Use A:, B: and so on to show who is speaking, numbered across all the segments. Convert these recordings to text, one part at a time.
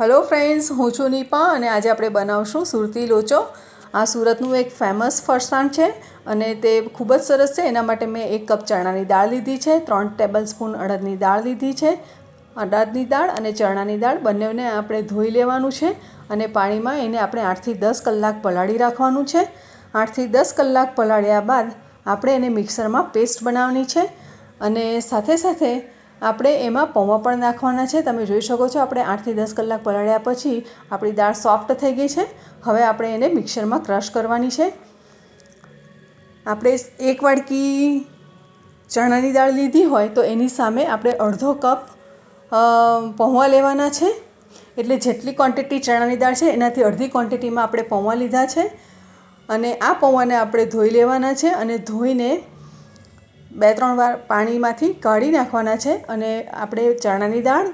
A: Hello friends હું છું નીપા અને આજે આપણે બનાવશું સુરતી લોચો. આ સુરતનું એક ફેમસ ફરસાણ છે અને તે ખૂબ જ સરસ છે. એના માટે મેં એક કપ ચણાની દાળ લીધી છે, ત્રણ ટેબલ સ્પૂન અડદની દાળ લીધી છે. અડદની દાળ અને ચણાની દાળ બંનેને આપણે ધોઈ લેવાનું છે અને પાણીમાં એને આપણે આઠથી દસ કલાક પલાળી રાખવાનું છે. આઠથી દસ કલાક પલાળ્યા બાદ આપણે એને મિક્સરમાં પેસ્ટ બનાવવાની છે અને સાથે સાથે આપણે એમાં પૌવા પણ નાખવાના છે. તમે જોઈ શકો છો, આપણે આઠથી દસ કલાક પલાળ્યા પછી આપણી દાળ સોફ્ટ થઈ ગઈ છે. હવે આપણે એને મિક્સરમાં ક્રશ કરવાની છે. આપણે એક વાડકી ચણાની દાળ લીધી હોય તો એની સામે આપણે અડધો કપ પૌવા લેવાના છે. એટલે જેટલી ક્વોન્ટિટી ચણાની દાળ છે, એનાથી અડધી ક્વોન્ટિટીમાં આપણે પૌવા લીધા છે. અને આ પૌવાને આપણે ધોઈ લેવાના છે અને ધોઈને બે ત્રણ વાર પાણીમાંથી કાઢી નાખવાના છે અને આપણે ચણાની દાળ,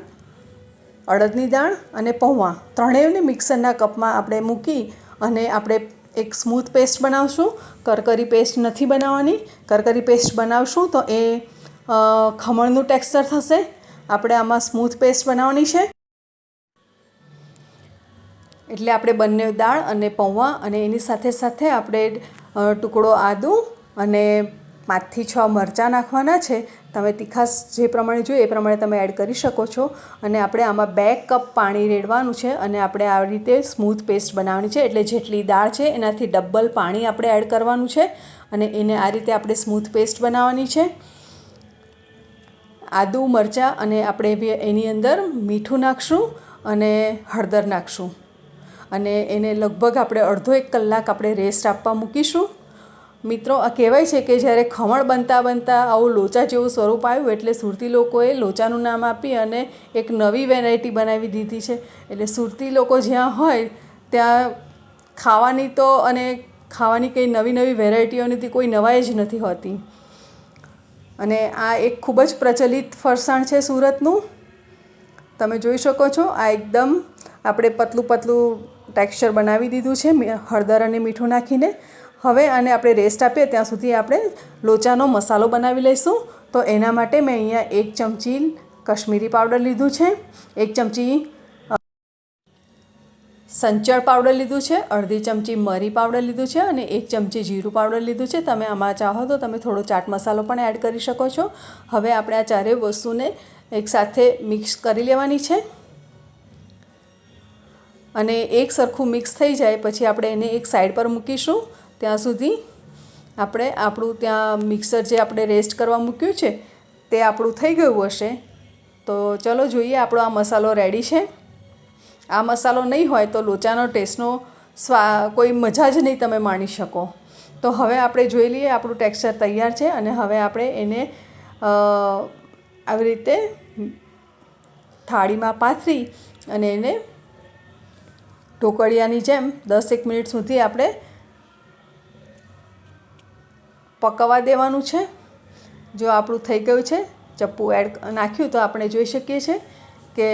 A: અડદની દાળ અને પૌવા ત્રણેયને મિક્સરના કપમાં આપણે મૂકી અને આપણે એક સ્મૂથ પેસ્ટ બનાવશું. કરકરી પેસ્ટ નથી બનાવવાની. કરકરી પેસ્ટ બનાવશું તો એ ખમણનું ટેક્સચર થશે. આપણે આમાં સ્મૂથ પેસ્ટ બનાવવાની છે. એટલે આપણે બંને દાળ અને પૌવા અને એની સાથે સાથે આપણે ટુકડો આદું અને પાંચથી છ મરચાં નાખવાના છે. તમે તીખાસ જે પ્રમાણે જોઈએ એ પ્રમાણે તમે એડ કરી શકો છો. અને આપણે આમાં બે કપ પાણી રેડવાનું છે અને આપણે આવી રીતે સ્મૂથ પેસ્ટ બનાવવાની છે. એટલે જેટલી દાળ છે એનાથી ડબલ પાણી આપણે એડ કરવાનું છે. અને એને આ રીતે આપણે સ્મૂથ પેસ્ટ બનાવવાની છે. આદુ, મરચાં અને આપણે એની અંદર મીઠું નાખશું અને હળદર નાખશું. અને એને લગભગ આપણે અડધો એક કલાક આપણે રેસ્ટ આપવા મૂકીશું. મિત્રો, આ કહેવાય છે કે જ્યારે ખમણ બનતા બનતા આવું લોચા જેવું સ્વરૂપ આવ્યું, એટલે સુરતી લોકોએ લોચાનું નામ આપી અને એક નવી વેરાયટી બનાવી દીધી છે. એટલે સુરતી લોકો જ્યાં હોય, ત્યાં ખાવાની તો અને ખાવાની કંઈ નવી નવી વેરાયટીઓની કોઈ નવાઈ જ નથી હોતી. અને આ એક ખૂબ જ પ્રચલિત ફરસાણ છે સુરતનું. તમે જોઈ શકો છો, આ એકદમ આપણે પતલું પતલું ટેક્સચર બનાવી દીધું છે હળદર અને મીઠું નાખીને. હવે આને આપણે રેસ્ટ આપીએ, ત્યાં સુધી આપણે લોચાનો મસાલો બનાવી લઈશું. તો એના માટે મેં અહીંયા એક ચમચી કશ્મીરી પાવડર લીધું છે, એક ચમચી સંચળ પાવડર લીધું છે, અડધી ચમચી મરી પાવડર લીધું છે અને એક ચમચી જીરું પાવડર લીધું છે. તમે આમાં ચાહો તો તમે થોડો ચાટ મસાલો પણ એડ કરી શકો છો. હવે આપણે આ ચારેય વસ્તુને એકસાથે મિક્સ કરી લેવાની છે. અને એક સરખું મિક્સ થઈ જાય, પછી આપણે એને એક સાઈડ પર મૂકીશું. ત્યાં સુધી આપણે આપણું ત્યાં મિક્સર જે આપણે રેસ્ટ કરવા મૂક્યું છે, તે આપણું થઈ ગયું હશે. તો ચલો જોઈએ આપણો આ મસાલો રેડી છે. આ મસાલો નહીં હોય તો લોચાનો ટેસ્ટનો સ્વા, કોઈ મજા જ નહીં તમે માણી શકો. તો હવે આપણે જોઈ લઈએ આપણું ટેક્સચર તૈયાર છે અને હવે આપણે એને આવી રીતે થાળીમાં પાથરી અને એને ઢોકળિયાની જેમ દસ એક મિનિટ સુધી આપણે પકવવા દેવાનું છે. જો આપણું થઈ ગયું છે, ચપ્પુ એડ નાખ્યું તો આપણે જોઈ શકીએ છીએ કે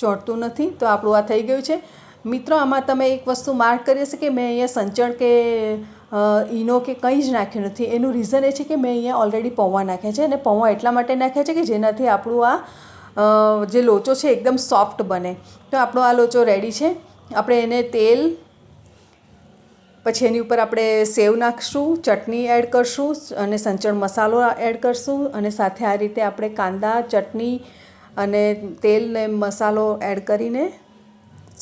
A: ચોંટતું નથી તો આપણું આ થઈ ગયું છે. મિત્રો, આમાં તમે એક વસ્તુ માર્ક કરી હશે કે મેં અહીંયા સંચળ કે ઈનો કે કંઈ જ નાખ્યું નથી. એનું રીઝન એ છે કે મેં અહીંયા ઓલરેડી પૌવા નાખ્યા છે અને પૌવા એટલા માટે નાખ્યા છે કે જેનાથી આપણું આ જે લોચો છે એકદમ સોફ્ટ બને. તો આપણો આ લોચો રેડી છે. આપણે એને તેલ પછી એની ઉપર આપણે સેવ નાખશું, ચટણી એડ કરશું અને સંચળ મસાલો એડ કરશું અને સાથે આ રીતે આપણે કાંદા, ચટણી અને તેલ ને મસાલો એડ કરીને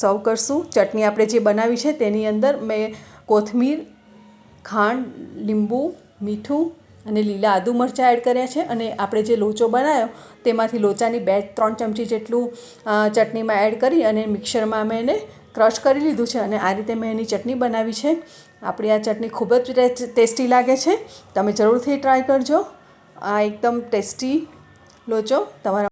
A: સર્વ કરશું. ચટણી આપણે જે બનાવી છે તેની અંદર મેં કોથમીર, ખાંડ, લીંબુ, મીઠું અને લીલા આદુ મરચાં એડ કર્યા છે અને આપણે જે લોચો બનાવ્યો તેમાંથી લોચાની બે ત્રણ ચમચી જેટલું ચટણીમાં એડ કરી અને મિક્સરમાં અમે એને ક્રશ કરી લીધું છે અને આ રીતે મેં એની ચટણી બનાવી છે. આપણી આ ચટણી ખૂબ જ ટેસ્ટી લાગે છે. તમે જરૂરથી ટ્રાય કરજો. આ એકદમ ટેસ્ટી લોચો તમારા